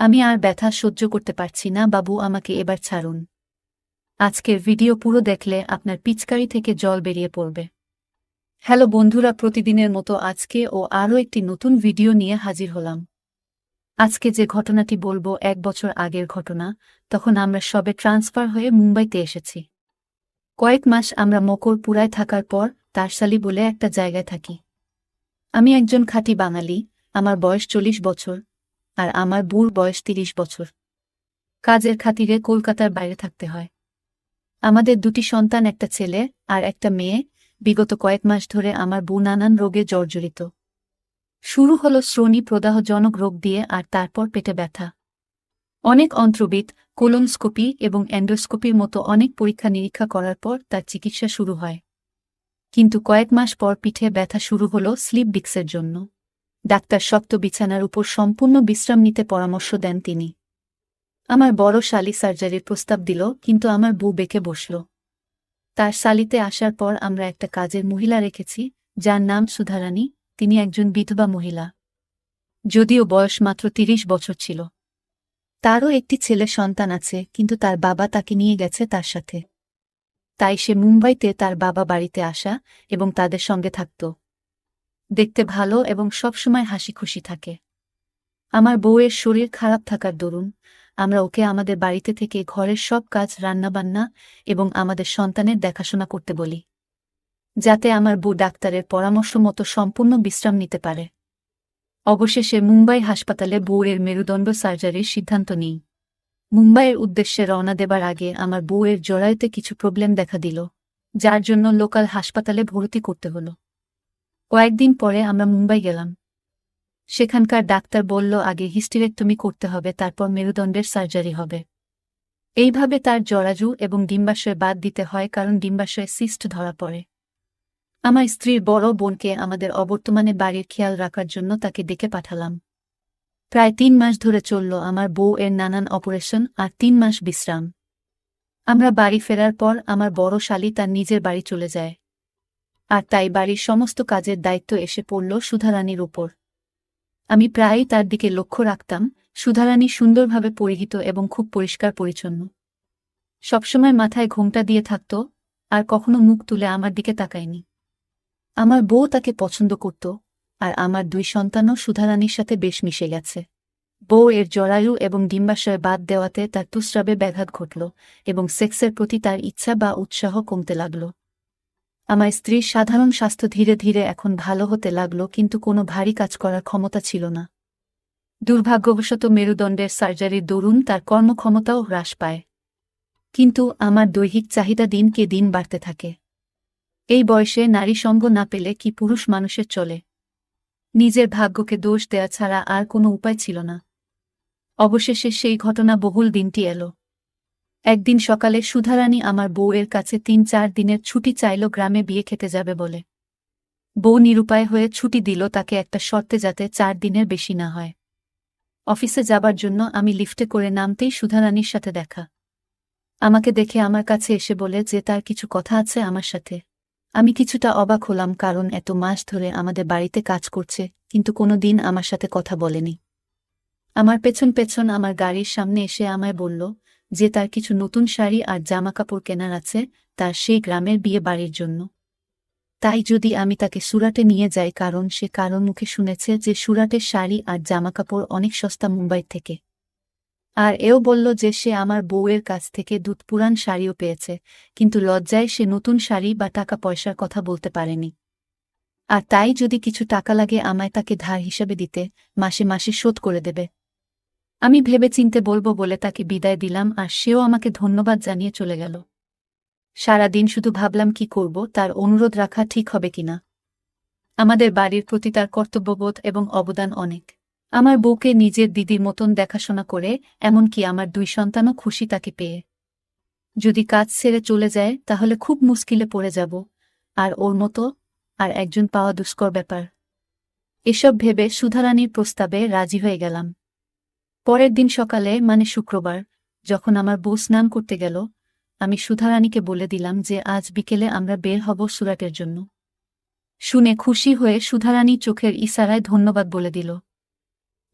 আমি আর ব্যথা সহ্য করতে পারছি না, বাবু আমাকে এবার ছাড়ুন। আজকের ভিডিও পুরো দেখলে আপনার পিচকারি থেকে জল বেরিয়ে পড়বে। হ্যালো বন্ধুরা, প্রতিদিনের মতো আজকে ও আরও একটি নতুন ভিডিও নিয়ে হাজির হলাম। আজকে যে ঘটনাটি বলব, এক বছর আগের ঘটনা, তখন আমরা সবে ট্রান্সফার হয়ে মুম্বাইতে এসেছি। কয়েক মাস আমরা মকরপুরায় থাকার পর তারসালি বলে একটা জায়গায় থাকি। আমি একজন খাঁটি বাঙালি, আমার বয়স চল্লিশ বছর। আর আমার বুর বয়স তিরিশ বছর। কাজের খাতিরে কলকাতার বাইরে থাকতে হয়। আমাদের দুটি সন্তান, একটা ছেলে আর একটা মেয়ে, বিগত কয়েক মাস ধরে আমার বু নানান রোগে জর্জরিত। শুরু হল শ্রোণী প্রদাহজনক রোগ দিয়ে আর তারপর পেটে ব্যথা। অনেক অন্ত্রবিদ, কোলোনস্কোপি এবং অ্যান্ডোস্কোপির মতো অনেক পরীক্ষা নিরীক্ষা করার পর তার চিকিৎসা শুরু হয়। কিন্তু কয়েক মাস পর পিঠে ব্যথা শুরু হল স্লিপ ডিক্সের জন্য। ডাক্তার শক্ত বিছানার উপর সম্পূর্ণ বিশ্রাম নিতে পরামর্শ দেন তিনি। আমার বড় শালি সার্জারির প্রস্তাব দিল, কিন্তু আমার বউ বেঁকে বসল। তার শালিতে আসার পর আমরা একটা কাজের মহিলা রেখেছি, যার নাম সুধারানী, তিনি একজন বিধবা মহিলা। যদিও বয়স মাত্র তিরিশ বছর ছিল। তারও একটি ছেলে সন্তান আছে, কিন্তু তার বাবা তাকে নিয়ে গেছে তার সাথে। তাই সে মুম্বাইতে তার বাবা বাড়িতে আসা এবং তাদের সঙ্গে থাকত। দেখতে ভালো এবং সবসময় হাসি খুশি থাকে। আমার বউয়ের শরীর খারাপ থাকার দরুন আমরা ওকে আমাদের বাড়িতে থেকে ঘরের সব কাজ, রান্নাবান্না এবং আমাদের সন্তানের দেখাশোনা করতে বলি। যাতে আমার বউ ডাক্তারের পরামর্শ মতো সম্পূর্ণ বিশ্রাম নিতে পারে। অবশেষে মুম্বাই হাসপাতালে বউয়ের মেরুদণ্ড সার্জারির সিদ্ধান্ত নিই। মুম্বাইয়ের উদ্দেশ্যে রওনা দেবার আগে আমার বউয়ের জরায়ুতে কিছু প্রবলেম দেখা দিল, যার জন্য লোকাল হাসপাতালে ভর্তি করতে হল। কয়েকদিন পরে আমরা মুম্বাই গেলাম। সেখানকার ডাক্তার বলল, আগে হিস্টিরেক্টমি করতে হবে, তারপর মেরুদণ্ডের সার্জারি হবে। এইভাবে তার জরাজু এবং ডিম্বাশয় বাদ দিতে হয়, কারণ ডিম্বাশয়ে সিস্ট ধরা পড়ে। আমার স্ত্রীর বড় বোনকে আমাদের অবর্তমানে বাড়ির খেয়াল রাখার জন্য তাকে ডেকে পাঠালাম। প্রায় তিন মাস ধরে চলল আমার বউ এর নানান অপারেশন আর তিন মাস বিশ্রাম। আমরা বাড়ি ফেরার পর আমার বড় শালি তার নিজের বাড়ি চলে যায়। আর তাই বাড়ির সমস্ত কাজের দায়িত্ব এসে পড়ল সুধারানীর উপর। আমি প্রায়ই তার দিকে লক্ষ্য রাখতাম, সুধারানী সুন্দরভাবে পরিহিত এবং খুব পরিষ্কার পরিচ্ছন্ন। সবসময় মাথায় ঘোমটা দিয়ে থাকত, আর কখনো মুখ তুলে আমার দিকে তাকায়নি। আমার বউ তাকে পছন্দ করত, আর আমার দুই সন্তানও সুধারানীর সাথে বেশ মিশে গেছে। বউ এর জরায়ু এবং ডিম্বাশয় বাদ দেওয়াতে তার তুস্রাবে ব্যাঘাত ঘটল এবং সেক্সের প্রতি তার ইচ্ছা বা উৎসাহ কমতে লাগল। আমার স্ত্রীর সাধারণ স্বাস্থ্য ধীরে ধীরে এখন ভালো হতে লাগল কিন্তু কোনো ভারী কাজ করার ক্ষমতা ছিল না। দুর্ভাগ্যবশত মেরুদণ্ডের সার্জারির দরুন তার কর্মক্ষমতাও হ্রাস পায়। কিন্তু আমার দৈহিক চাহিদা দিনকে দিন বাড়তে থাকে। এই বয়সে নারী সঙ্গ না পেলে কি পুরুষ মানুষের চলে? নিজের ভাগ্যকে দোষ দেয়া ছাড়া আর কোনো উপায় ছিল না। অবশেষে সেই ঘটনা বহুল দিনটি এলো। একদিন সকালে সুধারানী আমার বউয়ের কাছে তিন চার দিনের ছুটি চাইল গ্রামে বিয়ে খেতে যাবে বলে। বউ নিরুপায় হয়ে ছুটি দিল তাকে একটা শর্তে যাতে চার দিনের বেশি না হয়। অফিসে যাবার জন্য আমি লিফটে করে নামতেই সুধারানীর সাথে দেখা। আমাকে দেখে আমার কাছে এসে বলে যে তার কিছু কথা আছে আমার সাথে। আমি কিছুটা অবাক হলাম কারণ এত মাস ধরে আমাদের বাড়িতে কাজ করছে, কিন্তু কোনো দিন আমার সাথে কথা বলেনি। আমার পেছন পেছন আমার গাড়ির সামনে এসে আমায় বলল যে তার কিছু নতুন শাড়ি আর জামাকাপড় কেনার আছে, তার সেই গ্রামের বিয়ে বাড়ির জন্য। তাই যদি আমি তাকে সুরাটে নিয়ে যাই, কারণ সে কারও মুখে শুনেছে যে সুরাটের শাড়ি আর জামাকাপড় অনেক সস্তা মুম্বাই থেকে। আর এও বলল যে সে আমার বউয়ের কাছ থেকে দুধ পুরান শাড়িও পেয়েছে, কিন্তু লজ্জায় সে নতুন শাড়ি বা টাকা পয়সার কথা বলতে পারেনি। আর তাই যদি কিছু টাকা লাগে, আমায় তাকে ধার হিসেবে দিতে, মাসে মাসে শোধ করে দেবে। আমি ভেবে চিনতে বলব বলে তাকে বিদায় দিলাম আর সেও আমাকে ধন্যবাদ জানিয়ে চলে গেল। সারাদিন শুধু ভাবলাম কি করব, তার অনুরোধ রাখা ঠিক হবে কিনা। আমাদের বাড়ির প্রতি তার কর্তব্যবোধ এবং অবদান অনেক। আমার বউকে নিজের দিদির মতন দেখাশোনা করে, এমনকি আমার দুই সন্তানও খুশি তাকে পেয়ে। যদি কাজ ছেড়ে চলে যায়, তাহলে খুব মুশকিলে পড়ে যাব। আর ওর মতো আর একজন পাওয়া দুষ্কর ব্যাপার। এসব ভেবে সুধারানীর প্রস্তাবে রাজি হয়ে গেলাম। পরের দিন সকালে মানে শুক্রবার, যখন আমার বউ স্নান করতে গেল, আমি সুধারানীকে বলে দিলাম যে আজ বিকেলে আমরা বের হব সুরাটের জন্য। শুনে খুশি হয়ে সুধারানী চোখের ইশারায় ধন্যবাদ বলে দিল।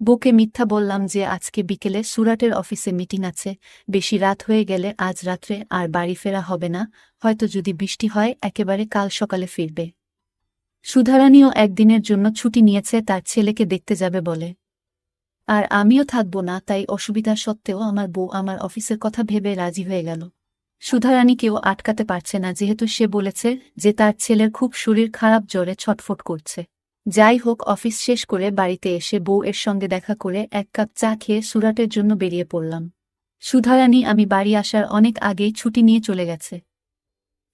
বউকে মিথ্যা বললাম যে আজকে বিকেলে সুরাটের অফিসে মিটিং আছে, বেশি রাত হয়ে গেলে আজ রাত্রে আর বাড়ি ফেরা হবে না, হয়তো যদি বৃষ্টি হয়, একেবারে কাল সকালে ফিরবে। সুধারানীও একদিনের জন্য ছুটি নিয়েছে, তার ছেলেকে দেখতে যাবে বলে। আর আমিও থাকব না, তাই অসুবিধা সত্ত্বেও আমার বউ আমার অফিসের কথা ভেবে রাজি হয়ে গেল। সুধারানী কেউ আটকাতে পারছে না, যেহেতু সে বলেছে যে তার ছেলের খুব শরীর খারাপ, জ্বরে ছটফট করছে। যাই হোক, অফিস শেষ করে বাড়িতে এসে বউ এর সঙ্গে দেখা করে এক কাপ চা খেয়ে সুরাটের জন্য বেরিয়ে পড়লাম। সুধারানী, আমি বাড়ি আসার অনেক আগেই ছুটি নিয়ে চলে গেছে।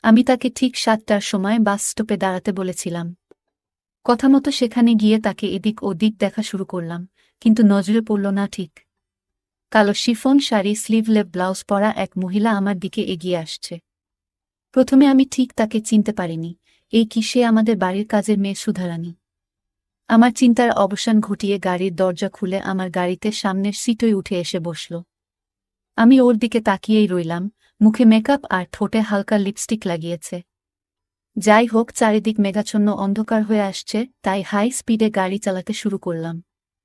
আমি তাকে ঠিক সাতটার সময় বাস স্টপে দাঁড়াতে বলেছিলাম। কথা মতো সেখানে গিয়ে তাকে এদিক ও দিক দেখা শুরু করলাম। কিন্তু নজরে পড়ল না ঠিক। কালো শিফন শাড়ি স্লিভলেপ ব্লাউজ পরা এক মহিলা আমার দিকে এগিয়ে আসছে। প্রথমে আমি ঠিক তাকে চিনতে পারিনি, এই কি সে আমাদের বাড়ির কাজের মেয়ে সুধারানী। আমার চিন্তার অবসান ঘটিয়ে গাড়ির দরজা খুলে আমার গাড়িতে সামনের সিটই উঠে এসে বসল। আমি ওর দিকে তাকিয়েই রইলাম, মুখে মেকআপ আর ঠোঁটে হালকা লিপস্টিক লাগিয়েছে। যাই হোক, চারিদিক মেঘাচ্ছন্ন অন্ধকার হয়ে আসছে, তাই হাই স্পিডে গাড়ি চালাতে শুরু করলাম।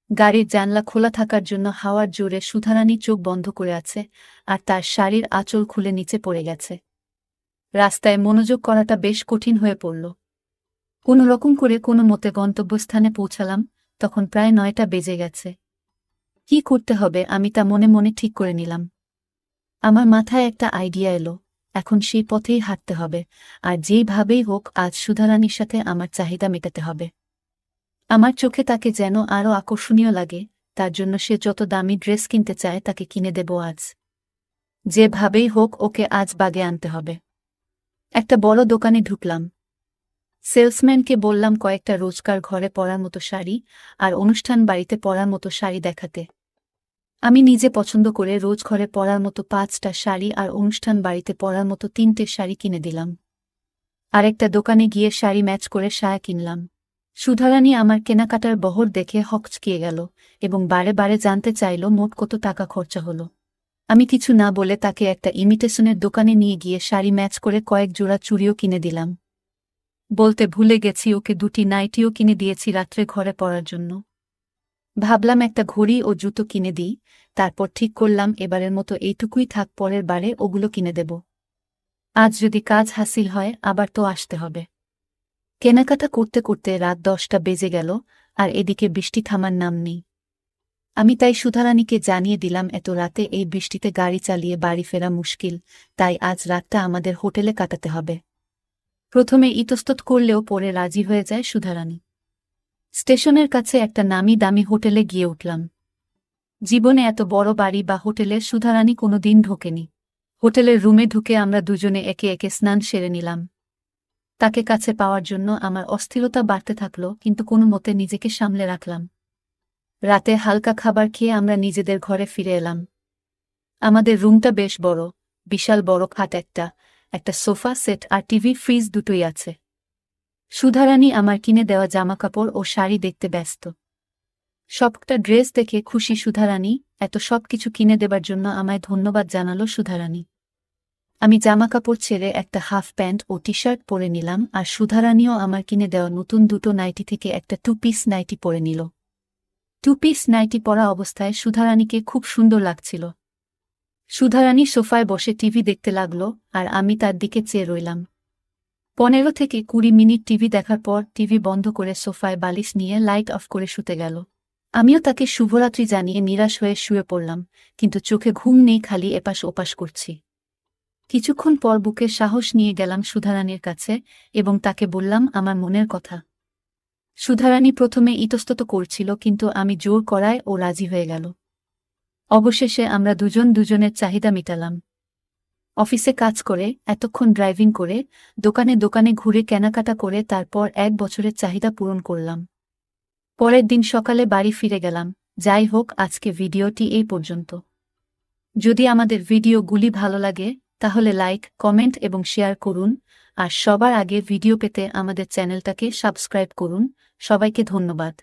গাড়ির জানলা খোলা থাকার জন্য হাওয়ার জোরে সুধারানী চোখ বন্ধ করে আছে আর তার শাড়ির আঁচল খুলে নিচে পড়ে গেছে। রাস্তায় মনোযোগ করাটা বেশ কঠিন হয়ে পড়ল। কোনো রকম করে কোনো মতে গন্তব্যস্থানে পৌঁছালাম, তখন প্রায় নয়টা বেজে গেছে। কি করতে হবে আমি তা মনে মনে ঠিক করে নিলাম। আমার মাথায় একটা আইডিয়া এলো, এখন সেই পথেই হাঁটতে হবে, আর যেইভাবেই হোক আজ সুধারানীর সাথে আমার চাহিদা মেটাতে হবে। আমার চোখে তাকে যেন আরও আকর্ষণীয় লাগে, তার জন্য সে যত দামি ড্রেস কিনতে চায় তাকে কিনে দেব আজ। যেভাবেই হোক ওকে আজ বাগে আনতে হবে। একটা বড় দোকানে ঢুকলাম। সেলসম্যানকে বললাম কয়েকটা রোজকার ঘরে পরার মতো শাড়ি আর অনুষ্ঠান বাড়িতে পরার মতো শাড়ি দেখাতে। আমি নিজে পছন্দ করে রোজ ঘরে পরার মতো পাঁচটা শাড়ি আর অনুষ্ঠান বাড়িতে পরার মতো তিনটে শাড়ি কিনে দিলাম। আরেকটা দোকানে গিয়ে শাড়ি ম্যাচ করে সায়া কিনলাম। সুধারানী আমার কেনাকাটার বহর দেখে হকচকিয়ে গেল এবং বারে বারে জানতে চাইল মোট কত টাকা খরচা হলো। আমি কিছু না বলে তাকে একটা ইমিটেশনের দোকানে নিয়ে গিয়ে শাড়ি ম্যাচ করে কয়েক জোড়া চুড়িও কিনে দিলাম। বলতে ভুলে গেছি ওকে দুটি নাইটিও কিনে দিয়েছি রাত্রে ঘরে পড়ার জন্য। ভাবলাম একটা ঘড়ি ও জুতো কিনে দিই, তারপর ঠিক করলাম এবারের মতো এইটুকুই থাক, পরের বারে ওগুলো কিনে দেব। আজ যদি কাজ হাসিল হয়, আবার তো আসতে হবে। কেনাকাটা করতে করতে রাত দশটা বেজে গেল, আর এদিকে বৃষ্টি থামার নাম নেই। আমি তাই সুধারানীকে জানিয়ে দিলাম, এত রাতে এই বৃষ্টিতে গাড়ি চালিয়ে বাড়ি ফেরা মুশকিল, তাই আজ রাতটা আমাদের হোটেলে কাটাতে হবে। প্রথমে ইতস্তত করলেও পরে রাজি হয়ে যায় সুধারানী। স্টেশনের কাছে একটা নামি দামি হোটেলে গিয়ে উঠলাম। জীবনে এত বড় বাড়ি বা হোটেলে সুধারানী কোনো দিন ঢোকেনি। হোটেলের রুমে ঢুকে আমরা দুজনে একে একে স্নান সেরে নিলাম। তাকে কাছে পাওয়ার জন্য আমার অস্থিরতা বাড়তে থাকল, কিন্তু কোনো মতে নিজেকে সামলে রাখলাম। রাতে হালকা খাবার খেয়ে আমরা নিজেদের ঘরে ফিরে এলাম। আমাদের রুমটা বেশ বড়, বিশাল বড় খাট একটা একটা সোফা সেট আর টিভি ফ্রিজ দুটোই আছে। সুধারানী আমার কিনে দেওয়া জামা কাপড় ও শাড়ি দেখতে ব্যস্ত। সবটা ড্রেস দেখে খুশি সুধারানী, এত সব কিছু কিনে দেবার জন্য আমায় ধন্যবাদ জানালো সুধারানী। আমি জামাকাপড় ছেড়ে একটা হাফ প্যান্ট ও টি শার্ট পরে নিলাম আর সুধারানীও আমার কিনে দেওয়া নতুন দুটো নাইটি থেকে একটা টু পিস নাইটি পরে নিল। টু পিস নাইটি পরা অবস্থায় সুধারানীকে খুব সুন্দর লাগছিল। সুধারানী সোফায় বসে টিভি দেখতে লাগল আর আমি তার দিকে চেয়ে রইলাম। পনেরো থেকে কুড়ি মিনিট টিভি দেখার পর টিভি বন্ধ করে সোফায় বালিশ নিয়ে লাইট অফ করে শুতে গেল। আমিও তাকে শুভরাত্রি জানিয়ে নিরাশ হয়ে শুয়ে পড়লাম, কিন্তু চোখে ঘুম নেই, খালি এপাশ ওপাশ করছি। কিছুক্ষণ পর বুকে সাহস নিয়ে গেলাম সুধারানীর কাছে এবং তাকে বললাম, আমার মনের কথা। সুধারানী প্রথমে ইতস্তত করছিল, কিন্তু আমি জোর করায় ও রাজি হয়ে গেল। অবশেষে আমরা দুজন দুজনের চাহিদা মিটালাম। অফিসে কাজ করে, এতক্ষণ ড্রাইভিং করে, দোকানে দোকানে ঘুরে কেনাকাটা করে, তারপর এক বছরের চাহিদা পূরণ করলাম। পরের দিন সকালে বাড়ি ফিরে গেলাম। যাই হোক, আজকে ভিডিওটি এই পর্যন্ত। যদি আমাদের ভিডিওগুলি ভালো লাগে তাহলে লাইক, কমেন্ট এবং শেয়ার করুন, আর সবার আগে ভিডিও পেতে আমাদের চ্যানেলটাকে সাবস্ক্রাইব করুন। সবাইকে ধন্যবাদ।